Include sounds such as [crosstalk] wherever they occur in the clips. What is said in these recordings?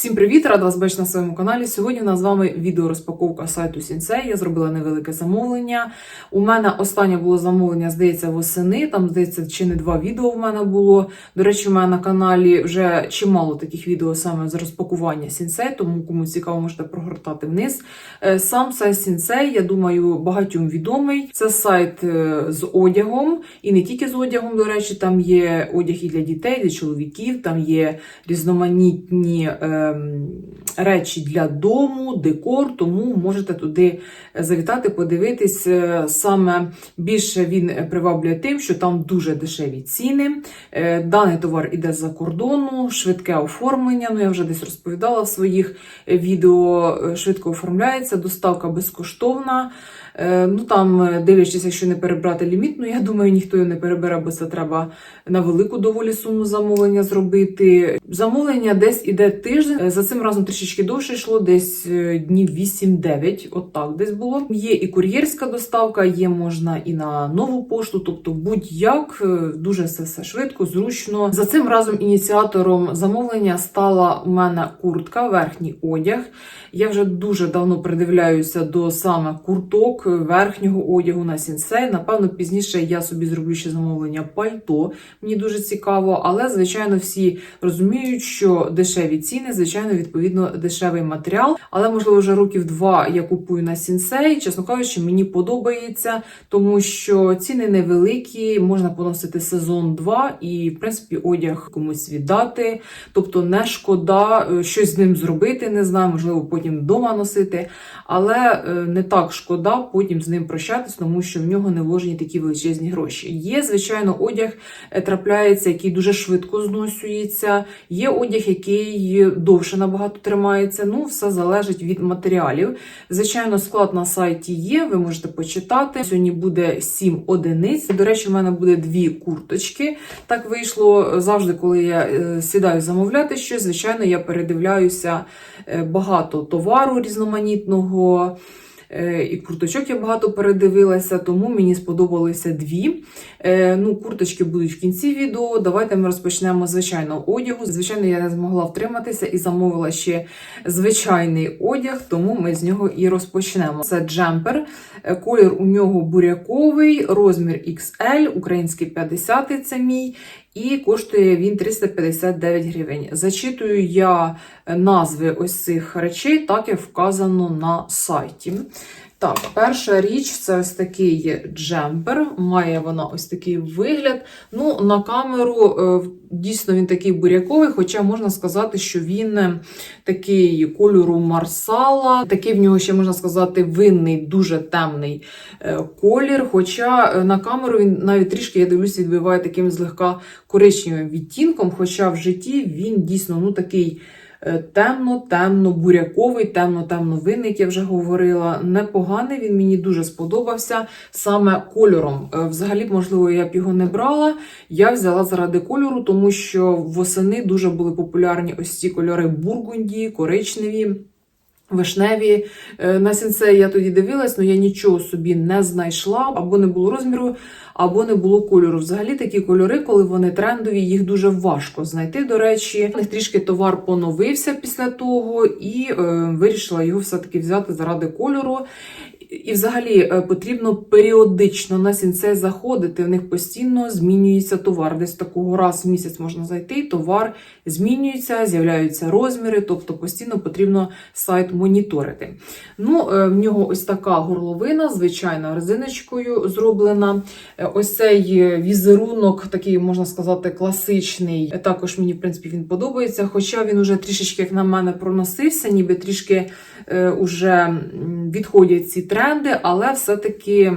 Всім привіт! Рада вас бачити на своєму каналі. Сьогодні у нас з вами відеорозпаковка сайту Сінсей. Я зробила невелике замовлення. У мене останнє було замовлення, здається, восени. Там, здається, чи не два відео в мене було. До речі, у мене на каналі вже чимало таких відео саме з розпакування Сінсей, тому кому цікаво, можете прогортати вниз. Е, Сам сайт Сінсей, я думаю, багатьом відомий. Це сайт е, з одягом, і не тільки з одягом, до речі, там є одяг і для дітей, для чоловіків, там є різноманітні ем, речі для дому, декор, тому можете туди завітати, подивитись. Е, Саме більше він приваблює тим, що там дуже дешеві ціни. Е, Даний товар іде з-за кордону, швидке оформлення. Ну, я вже десь розповідала в своїх відео. е, Швидко оформляється, доставка безкоштовна. Е, Ну там, е, дивлячись, якщо не перебрати ліміт, ну я думаю, ніхто його не перебере, бо це треба на велику доволі суму замовлення зробити. Замовлення десь іде тиждень. Е, За цим разом трішечки довше йшло, десь днів 8-9, от так десь було. Є і кур'єрська доставка, є можна і на нову пошту, тобто будь-як дуже все, все швидко, зручно. За цим разом ініціатором замовлення стала у мене куртка, верхній одяг. Я вже дуже давно придивляюся до саме курток, верхнього одягу на сінсей. Напевно, пізніше я собі зроблю ще замовлення пальто. Мені дуже цікаво, але звичайно всі розуміють, що дешеві ціни, звичайно, відповідно дешевий матеріал. Але можливо вже років два я купую на сінсей. Чесно кажучи, мені подобається, тому що ціни невеликі, можна поносити сезон 2 і, в принципі, одяг комусь віддати. Тобто не шкода е, щось з ним зробити, не знаю, можливо, потім вдома носити. Але е, не так шкода потім з ним прощатись, тому що в нього не вложені такі величезні гроші. Є, звичайно, одяг е, трапляється, який дуже швидко зносюється. Є одяг, який довше набагато тримається. Ну, все залежить від матеріалів. Звичайно, склад на сайті є, ви можете почитати. Сьогодні буде 7 одиниць. До речі, в мене буде дві курточки. Так вийшло завжди, коли я е, сідаю замовляти щось. Звичайно, я передивляюся е, багато товару різноманітного. Е, І курточок я багато передивилася, тому мені сподобалися дві. Е, Ну, Курточки будуть в кінці відео. Давайте ми розпочнемо звичайного одягу. Звичайно, я не змогла втриматися і замовила ще звичайний одяг, тому ми з нього і розпочнемо. Це джемпер. Е, Колір у нього буряковий, розмір XL, український 50 це мій. І коштує він 359 гривень. Зачитую я назви ось цих речей, так як вказано на сайті. Так, перша річ це ось такий джемпер. Має вона ось такий вигляд. Ну, на камеру е, дійсно він такий буряковий, хоча можна сказати, що він е, такий кольору марсала. Такий в нього ще можна сказати винний, дуже темний е, колір. Хоча на камеру він навіть трішки, я дивлюсь, відбиває таким злегка коричневим відтінком. Хоча в житті він дійсно ну такий. Темно-темно буряковий, темно-темно винник, я вже говорила. Непоганий, він мені дуже сподобався саме кольором. Е, Взагалі, можливо, я б його не брала. Я взяла заради кольору, тому що восени дуже були популярні ось ці кольори бургунді, коричневі. Вишневі Е, на сінце я тоді дивилась, але я нічого собі не знайшла, або не було розміру, або не було кольору. Взагалі такі кольори, коли вони трендові, їх дуже важко знайти. До речі, них трішки товар поновився після того, і е, вирішила його все-таки взяти заради кольору. І взагалі е, потрібно періодично на сінцей заходити. В них постійно змінюється товар. Десь такого раз в місяць можна зайти, товар змінюється, з'являються розміри, тобто постійно потрібно сайт моніторити. Ну, е, в нього ось така горловина, звичайно, резиночкою зроблена. Е, Ось цей візерунок, такий можна сказати, класичний. Також мені, в принципі, він подобається. Хоча він уже трішечки, як на мене, проносився, ніби трішки уже відходять ці тренди, але все-таки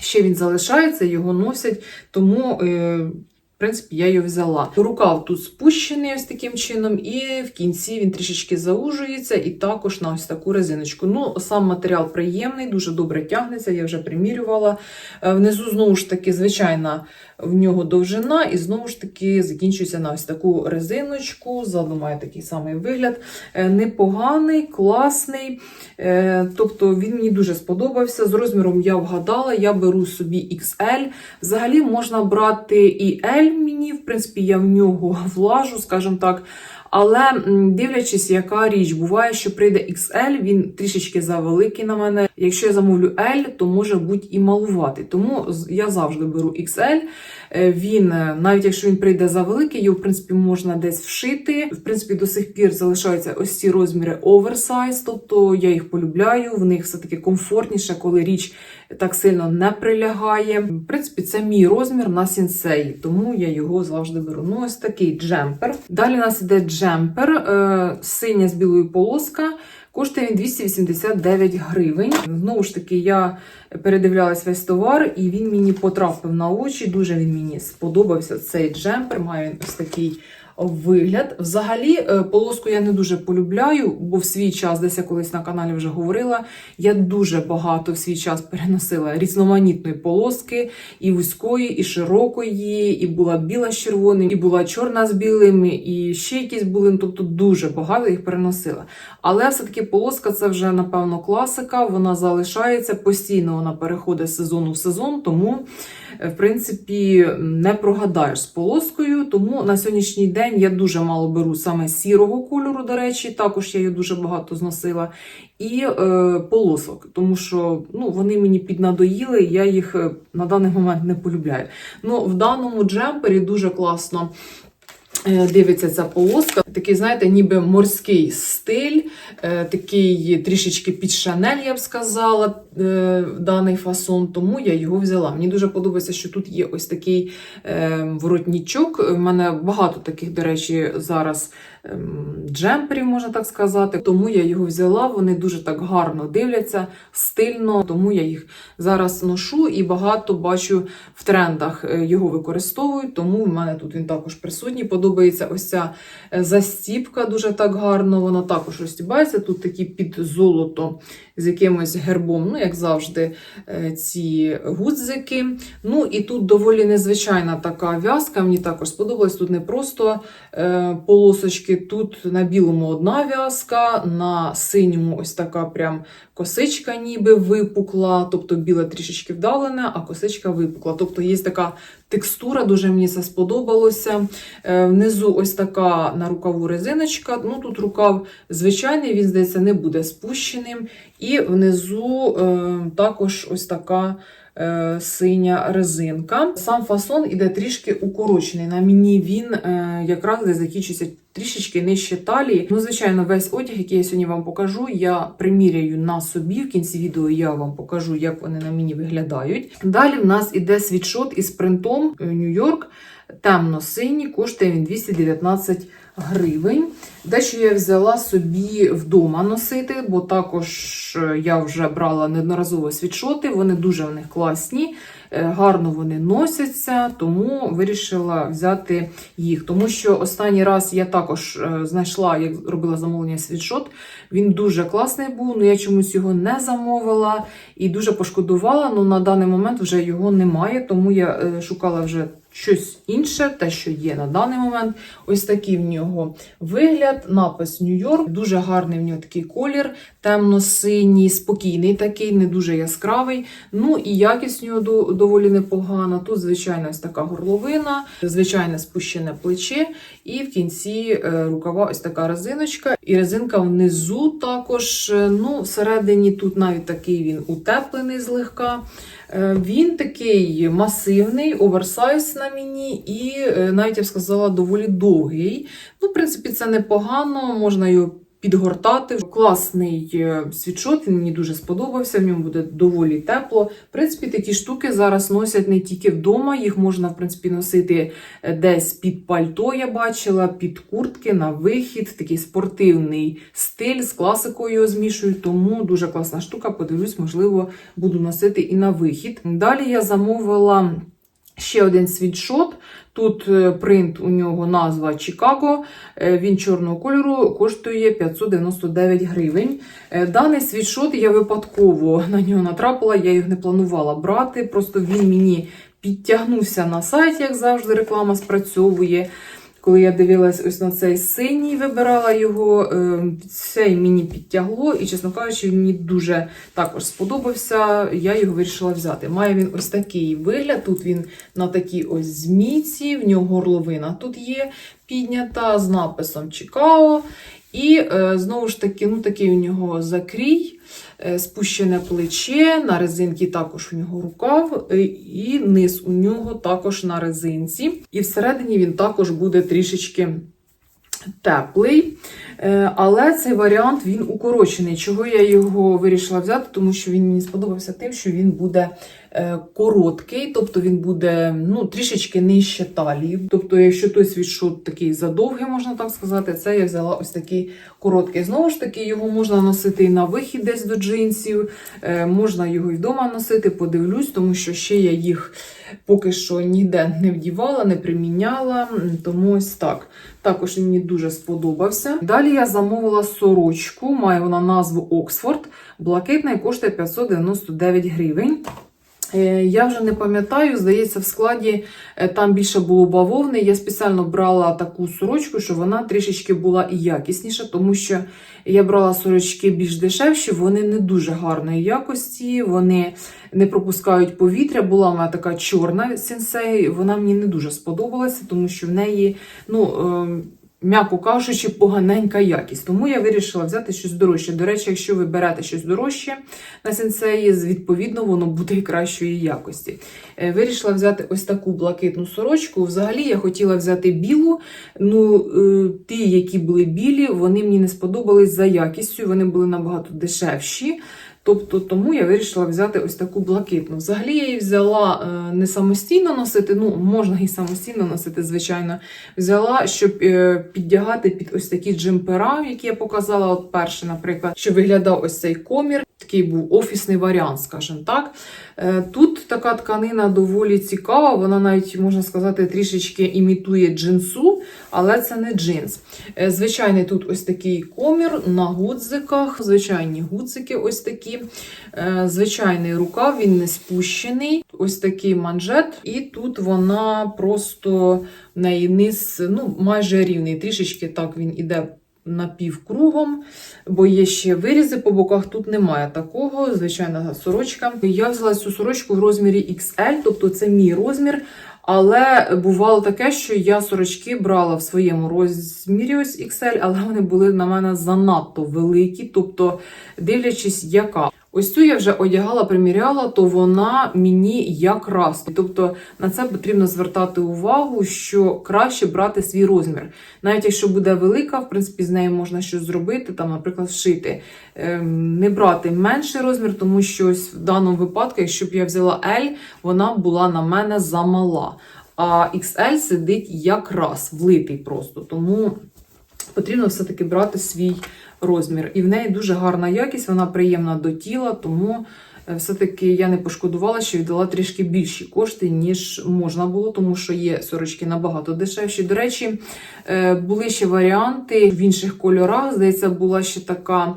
ще він залишається, його носять, тому. Е, в принципі, я його взяла. Рукав тут спущений ось таким чином, і в кінці він трішечки заужується, і також на ось таку резиночку. Ну, сам матеріал приємний, дуже добре тягнеться, я вже примірювала. Е, Внизу, знову ж таки, звичайна в нього довжина, і знову ж таки закінчується на ось таку резиночку. Ззаду має такий самий вигляд. Е, Непоганий, класний. Е, Тобто він мені дуже сподобався. З розміром я вгадала, я беру собі XL. Взагалі можна брати і L мені, в принципі, я в нього [laughs] влажу, скажімо так. Але дивлячись, яка річ, буває, що прийде XL, він трішечки завеликий на мене. Якщо я замовлю L, то може бути і малуватий. Тому я завжди беру XL. Е, Він, е, навіть якщо він прийде завеликий, його в принципі можна десь вшити. В принципі, до сих пір залишаються ось ці розміри оверсайз, тобто я їх полюбляю. В них все таки комфортніше, коли річ так сильно не прилягає. В принципі, це мій розмір на сінсеї, тому я його завжди беру. Ну, ось такий джемпер. Далі у нас іде джемпер, е, синя з білою полоска. Коштує він 289 гривень. Знову ж таки, я передивлялась весь товар, і він мені потрапив на очі. Дуже він мені сподобався. Цей джемпер має він ось такий вигляд. Взагалі, е, полоску я не дуже полюбляю, бо в свій час, десь я колись на каналі вже говорила, я дуже багато в свій час переносила різноманітної полоски, і вузької, і широкої, і була біла з червоним, і була чорна з білим, і ще якісь були. ну, Тобто дуже багато їх переносила. Але все-таки полоска це вже, напевно, класика. Вона залишається постійно, вона переходить з сезону в сезон, тому, е, в принципі, не прогадаєш з полоскою. Тому на сьогоднішній день я дуже мало беру саме сірого кольору, до речі, також я її дуже багато зносила. І е, полосок, тому що ну, вони мені піднадоїли, я їх е, на даний момент не полюбляю. Ну, в даному джемпері дуже класно е, дивиться ця полоска. Такий, знаєте, ніби морський стиль, е, такий трішечки під шанель, я б сказала, е, даний фасон, тому я його взяла. Мені дуже подобається, що тут є ось такий е, воротнічок. У мене багато таких, до речі, зараз ем, джемперів, можна так сказати. Тому я його взяла. Вони дуже так гарно дивляться, стильно, тому я їх зараз ношу і багато бачу в трендах його використовують. Тому в мене тут він також присутній. Подобається ось ця е, застіпка дуже так гарно. Вона також розтібається. Тут такі під золото з якимось гербом, ну як завжди, е, ці гудзики. Ну і тут доволі незвичайна така в'язка. Мені також сподобалось. Тут не просто е, полосочки, тут на білому одна в'язка, на синьому ось така прям косичка ніби випукла, тобто біле трішечки вдалене, а косичка випукла. Тобто є така текстура, дуже мені це сподобалося. Е, Внизу ось така на рукаву резиночка. Ну тут рукав звичайний, він здається, не буде спущеним. І внизу е, також ось така. е, Синя резинка. Сам фасон іде трішки укорочений. На мені він е, якраз десь закінчується трішечки нижче талії. Ну, звичайно, весь одяг, який я сьогодні вам покажу, я приміряю на собі. В кінці відео я вам покажу, як вони на мені виглядають. Далі в нас іде світшот із принтом Нью-Йорк. Темно-синій, коштує він 219 гривень. Дещо я взяла собі вдома носити, бо також е, я вже брала неодноразово світшоти, вони дуже в них класні, е, гарно вони носяться, тому вирішила взяти їх. Тому що останній раз я також е, знайшла, як робила замовлення світшот. Він дуже класний був, але я чомусь його не замовила і дуже пошкодувала. але на даний момент вже його немає, тому я шукала вже щось інше, те, що є на даний момент. Ось такий в нього вигляд, напис Нью-Йорк. Дуже гарний в нього такий колір, темно-синій, спокійний такий, не дуже яскравий. Ну і якість нього доволі непогана. Тут, звичайно, ось така горловина, звичайне спущене плече, і в кінці е, рукава ось така резиночка. І резинка внизу також. е, Ну, всередині тут навіть такий він утеплений злегка. Е, Він такий масивний, оверсайз на мені, і е, навіть я б сказала, доволі довгий. Ну, в принципі, це непогано, можна його підгортати. Класний е, світшот, він мені дуже сподобався, в ньому буде доволі тепло. В принципі, такі штуки зараз носять не тільки вдома, їх можна, в принципі, носити е, десь під пальто, я бачила, під куртки, на вихід, такий спортивний стиль з класикою його змішують, тому дуже класна штука. Подивлюсь, можливо, буду носити і на вихід. Далі я замовила ще один світшот. Тут е, принт у нього назва Чикаго. Е, Він чорного кольору коштує 599 гривень. Е, Даний світшот я випадково [laughs] на нього натрапила, я його не планувала брати. Просто він мені підтягнувся на сайт, як завжди, реклама спрацьовує. Коли я дивилась ось на цей синій, вибирала його, е, цей мені підтягло, і, чесно кажучи, він мені дуже також сподобався. Я його вирішила взяти. Має він ось такий вигляд. Тут він на такій ось змійці, в нього горловина тут є піднята з написом Чикао. І е, знову ж таки, ну такий у нього закрій, е, спущене плече, на резинці також у нього рукав, е, і низ у нього також на резинці. І всередині він також буде трішечки теплий. Е, Але цей варіант він укорочений. Чого я його вирішила взяти? Тому що він мені сподобався тим, що він буде е, короткий, тобто він буде ну, трішечки нижче талії. Тобто, якщо той світшот такий задовгий, можна так сказати, це я взяла ось такий короткий. Знову ж таки, його можна носити і на вихід десь до джинсів, е, можна його і вдома носити, подивлюсь, тому що ще я їх поки що ніде не вдівала, не приміняла. Тому ось так. Також він мені дуже сподобався. Далі я замовила сорочку, має вона назву Оксфорд. Блакитна і коштує 599 гривень. Е, Я вже не пам'ятаю, здається, в складі е, там більше було бавовни. Я спеціально брала таку сорочку, щоб вона трішечки була і якісніша, тому що я брала сорочки більш дешевші, вони не дуже гарної якості, вони не пропускають повітря. Була в мене така чорна сенсей, вона мені не дуже сподобалася, тому що в неї, ну. М'яко кажучи, поганенька якість. Тому я вирішила взяти щось дорожче. До речі, якщо ви берете щось дорожче на сенсеї, відповідно, воно буде кращої якості. Е, Вирішила взяти ось таку блакитну сорочку. Взагалі я хотіла взяти білу. Ну, е, ті, які були білі, вони мені не сподобались за якістю, вони були набагато дешевші. Тобто, тому я вирішила взяти ось таку блакитну. Взагалі я її взяла е, не самостійно носити, ну можна і самостійно носити, звичайно. Взяла, щоб е, піддягати під ось такі джемпера, які я показала. От перший, наприклад, що виглядав ось цей комір. Такий був офісний варіант, скажімо так. Е, Тут така тканина доволі цікава, вона навіть, можна сказати, трішечки імітує джинсу, але це не джинс. Е, Звичайний тут ось такий комір на гудзиках, звичайні гудзики ось такі. Е, Звичайний рукав, він не спущений. Ось такий манжет, і тут вона просто в неї низ ну, майже рівний. Трішечки так він іде напівкругом, бо є ще вирізи по боках. Тут немає такого. Звичайна сорочка. Я взяла цю сорочку в розмірі XL, тобто це мій розмір. Але бувало таке, що я сорочки брала в своєму розмірі ось XL, але вони були на мене занадто великі. Тобто, дивлячись, яка. Ось цю я вже одягала, приміряла, то вона мені якраз. Тобто на це потрібно звертати увагу, що краще брати свій розмір. Навіть якщо буде велика, в принципі, з нею можна щось зробити, там, наприклад, вшити. Ем, не брати менший розмір, тому що ось в даному випадку, якщо б я взяла L, вона була на мене замала. А XL сидить якраз влитий просто. Тому потрібно все-таки брати свій розмір. І в неї дуже гарна якість, вона приємна до тіла, тому е, все-таки я не пошкодувала, що віддала трішки більші кошти, ніж можна було, тому що є сорочки набагато дешевші. До речі, е, були ще варіанти в інших кольорах. Здається, була ще така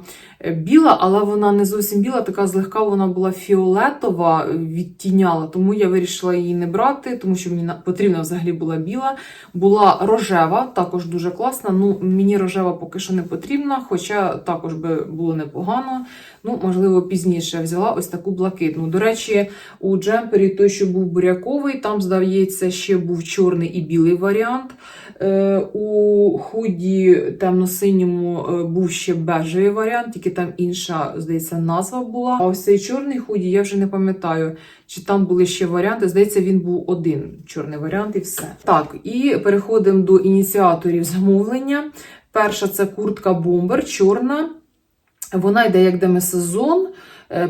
біла, але вона не зовсім біла, така злегка вона була фіолетова, е, відтіняла, тому я вирішила її не брати, тому що мені потрібна взагалі була біла. Була рожева, також дуже класна. Ну, мені рожева поки що не потрібна, хоча також би було непогано. Ну, можливо, пізніше взяла ось таку блакитну. До речі, у джемпері той, що був буряковий, там, здається, ще був чорний і білий варіант. Е, у худі темно-синьому е, був ще бежевий варіант, тільки там інша, здається, назва була. А ось цей чорний худі, я вже не пам'ятаю, чи там були ще варіанти. Здається, він був один чорний варіант і все. Так, і переходимо до ініціаторів замовлення. Перша це куртка бомбер, чорна. Вона йде як демесезон. е,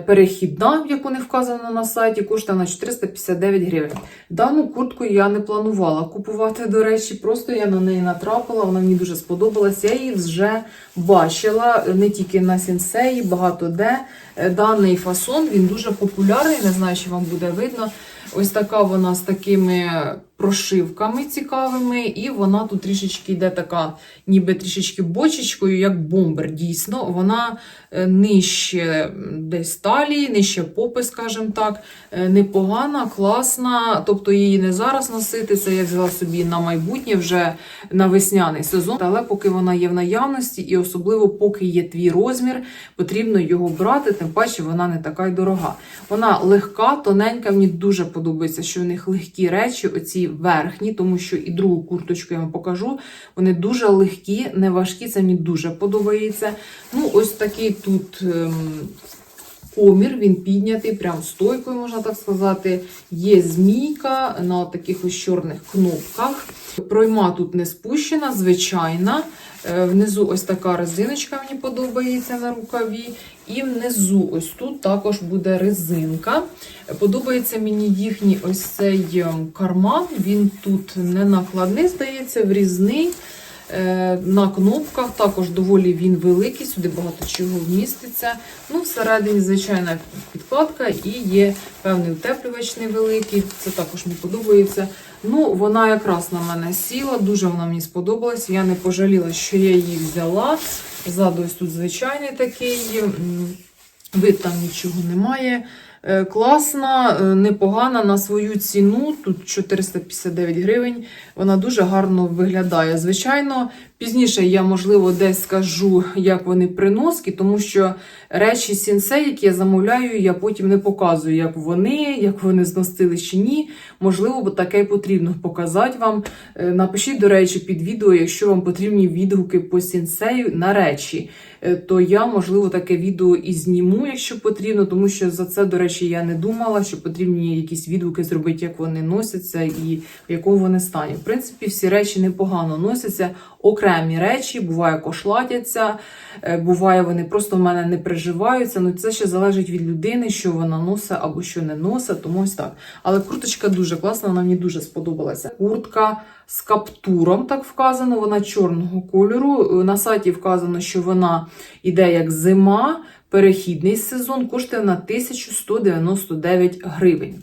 перехідна, яку не вказано на сайті, коштує на 459 гривень. Дану куртку я не планувала купувати, до речі, просто я на неї натрапила, вона мені дуже сподобалась. Я її вже бачила е, не тільки на сенсеї, багато де. Е, Даний фасон він дуже популярний, не знаю, чи вам буде видно. Ось така вона з такими прошивками цікавими, і вона тут трішечки йде така, ніби трішечки бочечкою, як бомбер. Дійсно, вона е, нижче десь талії, нижче попи, скажімо так. Е, Непогана, класна. Тобто її не зараз носити. Це я взяла собі на майбутнє вже на весняний сезон. Але поки вона є в наявності, і особливо поки є твій розмір, потрібно його брати, тим паче вона не така й дорога. Вона легка, тоненька. Мені дуже подобається, що в них легкі речі, оці верхні, тому що і другу курточку я вам покажу. Вони дуже легкі, не важкі. Це мені дуже подобається. Ну, ось такий тут. Ем... Комір, він піднятий, прям стойкою, можна так сказати. Є змійка на таких ось чорних кнопках. Пройма тут не спущена, звичайна. Е, Внизу ось така резиночка мені подобається на рукаві. І внизу ось тут також буде резинка. Подобається мені їхній ось цей ем, карман. Він тут не накладний, здається, врізний. Е, На кнопках також доволі він великий, сюди багато чого вміститься. Ну, всередині звичайна підкладка і є певний утеплювач невеликий. Це також мені подобається. Ну, вона якраз на мене сіла, дуже вона мені сподобалась. Я не пожаліла, що я її взяла. Ззаду ось тут звичайний такий. Вид там нічого немає. Е, Класна, е, непогана на свою ціну. Тут 459 гривень. Вона дуже гарно виглядає. Звичайно, пізніше я, можливо, десь скажу, як вони приноски, тому що речі сінсей, які я замовляю, я потім не показую, як вони, як вони зносили чи ні. Можливо, таке потрібно показати вам. Е, Напишіть, до речі, під відео, якщо вам потрібні відгуки по сінсею на речі, Е, то я, можливо, таке відео і зніму, якщо потрібно, тому що за це, до речі, я не думала, що потрібні якісь відгуки зробити, як вони носяться і в якому вони стані. В принципі, всі речі непогано носяться. Окремі речі, буває, кошладяться, е, буває, вони просто в мене не приживаються. Ну це ще залежить від людини, що вона носить або що не носить, тому ось так. Але курточка дуже класна, вона мені дуже сподобалася. Куртка з каптуром, так вказано, вона чорного кольору. Е, На сайті вказано, що вона іде як зима, перехідний сезон, коштує на 1199 гривень.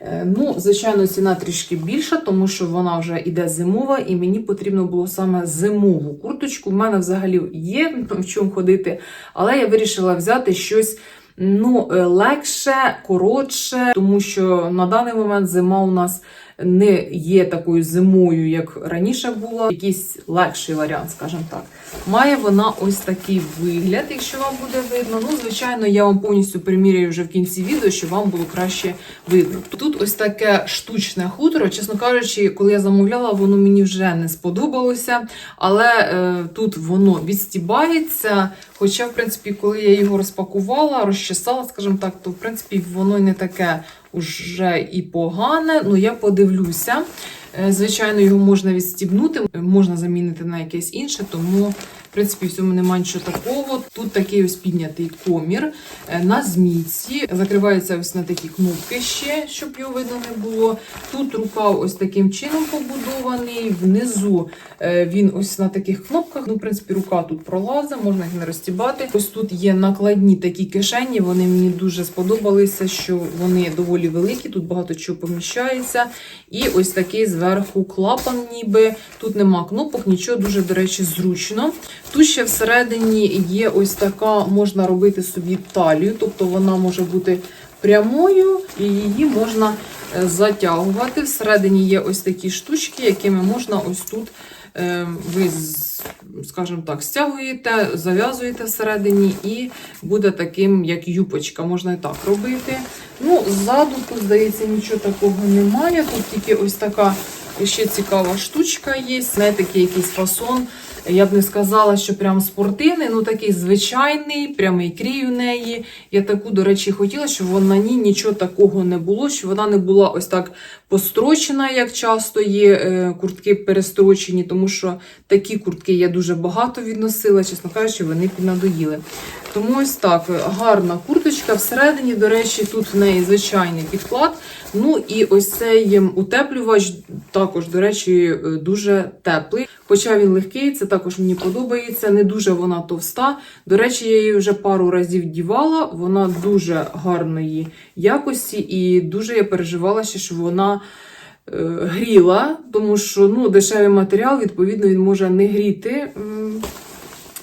Е, Ну, звичайно, ціна трішки більша, тому що вона вже іде зимова, і мені потрібно було саме зимову курточку. У мене взагалі є в чому ходити, але я вирішила взяти щось. Ну, е, легше, коротше, тому що на даний момент зима у нас не є такою зимою, як раніше була. Якийсь легший варіант, скажімо так. Має вона ось такий вигляд, якщо вам буде видно. Ну, звичайно, я вам повністю приміряю вже в кінці відео, щоб вам було краще видно. Тут ось таке штучне хутро. Чесно кажучи, коли я замовляла, воно мені вже не сподобалося. Але е, тут воно відстібається. Хоча, в принципі, коли я його розпакувала, розчесала, скажімо так, то в принципі воно не таке уже і погане. Ну, я подивлюся. Е, Звичайно, його можна відстібнути, можна замінити на якесь інше, тому, принципі, в цьому немає нічого такого. Тут такий ось піднятий комір е, на змійці. Закривається ось на такі кнопки ще, щоб його видно не було. Тут рукав ось таким чином побудований. Внизу е, він ось на таких кнопках. Ну, в принципі, рука тут пролазить, можна їх не розтібати. Ось тут є накладні такі кишені. Вони мені дуже сподобалися, що вони доволі великі, тут багато чого поміщається. І ось такий зверху клапан, ніби тут нема кнопок, нічого дуже, до речі, зручно. Тут ще всередині є ось така, можна робити собі талію, тобто вона може бути прямою і її можна е, затягувати. Всередині є ось такі штучки, якими можна ось тут. е, Ви, скажімо так, стягуєте, зав'язуєте всередині, і буде таким, як юпочка, можна і так робити. Ну, ззаду тут, здається, нічого такого немає. Тут тільки ось така ще цікава штучка є. Не такий якийсь фасон. Я б не сказала, що прям спортивний, ну такий звичайний, прямий крій у неї. Я таку, до речі, хотіла, щоб вона на ній нічого такого не було, щоб вона не була ось так построчена, як часто є е, куртки перестрочені, тому що такі куртки я дуже багато відносила, чесно кажучи, вони піднадоїли. Тому ось так, гарна курточка. Всередині, до речі, тут в неї звичайний підклад. Ну і ось цей ем, утеплювач також, до речі, е, дуже теплий. Хоча він легкий, це також мені подобається. Не дуже вона товста. До речі, я її вже пару разів дівала. Вона дуже гарної якості, і дуже я переживала, що вона гріла, тому що ну, дешевий матеріал, відповідно, він може не гріти.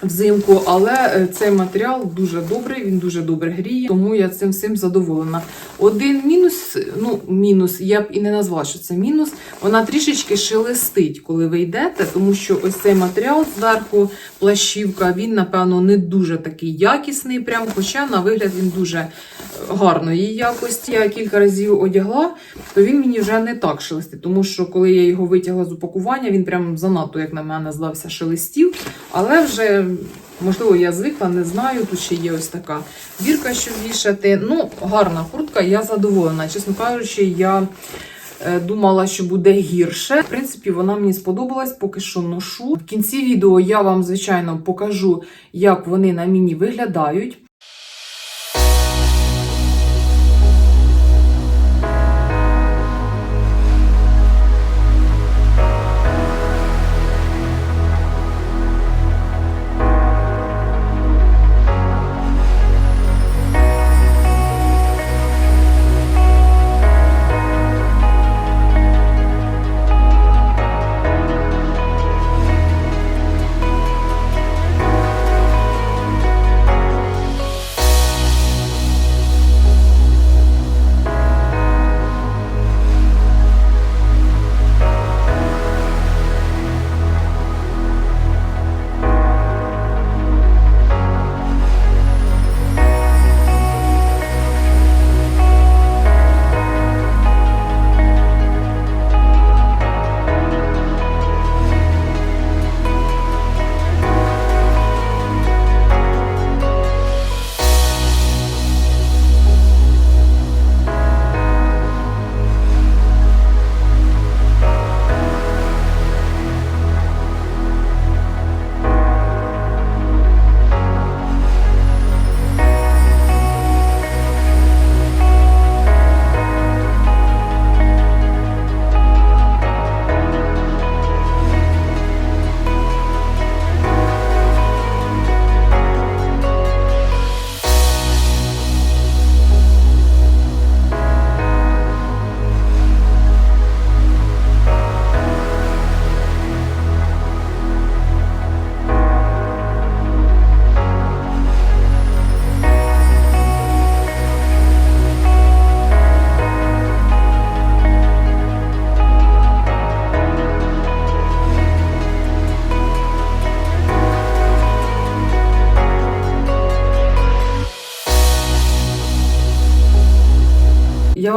Взимку, але е, цей матеріал дуже добрий, він дуже добре гріє, тому я цим всім задоволена. Один мінус, ну мінус, я б і не назвала, що це мінус. Вона трішечки шелестить, коли ви йдете, тому що ось цей матеріал зверху, плащівка, він, напевно, не дуже такий якісний, прям, хоча на вигляд він дуже е, гарної якості. Я кілька разів одягла, то він мені вже не так шелестить, тому що коли я його витягла з упакування, він прям занадто, як на мене, здався шелестів. Але вже, можливо, я звикла, не знаю. Тут ще є ось така бірка, щоб вішати. Ну, гарна куртка, я задоволена. Чесно кажучи, я е, думала, що буде гірше. В принципі, вона мені сподобалась, поки що ношу. В кінці відео я вам, звичайно, покажу, як вони на мені виглядають.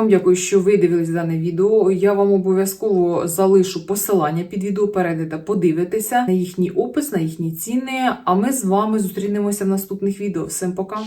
Дякую, що ви дивились дане відео. Я вам обов'язково залишу посилання під відео, перейдете, подивитися на їхній опис, на їхні ціни. А ми з вами зустрінемося в наступних відео. Всім пока!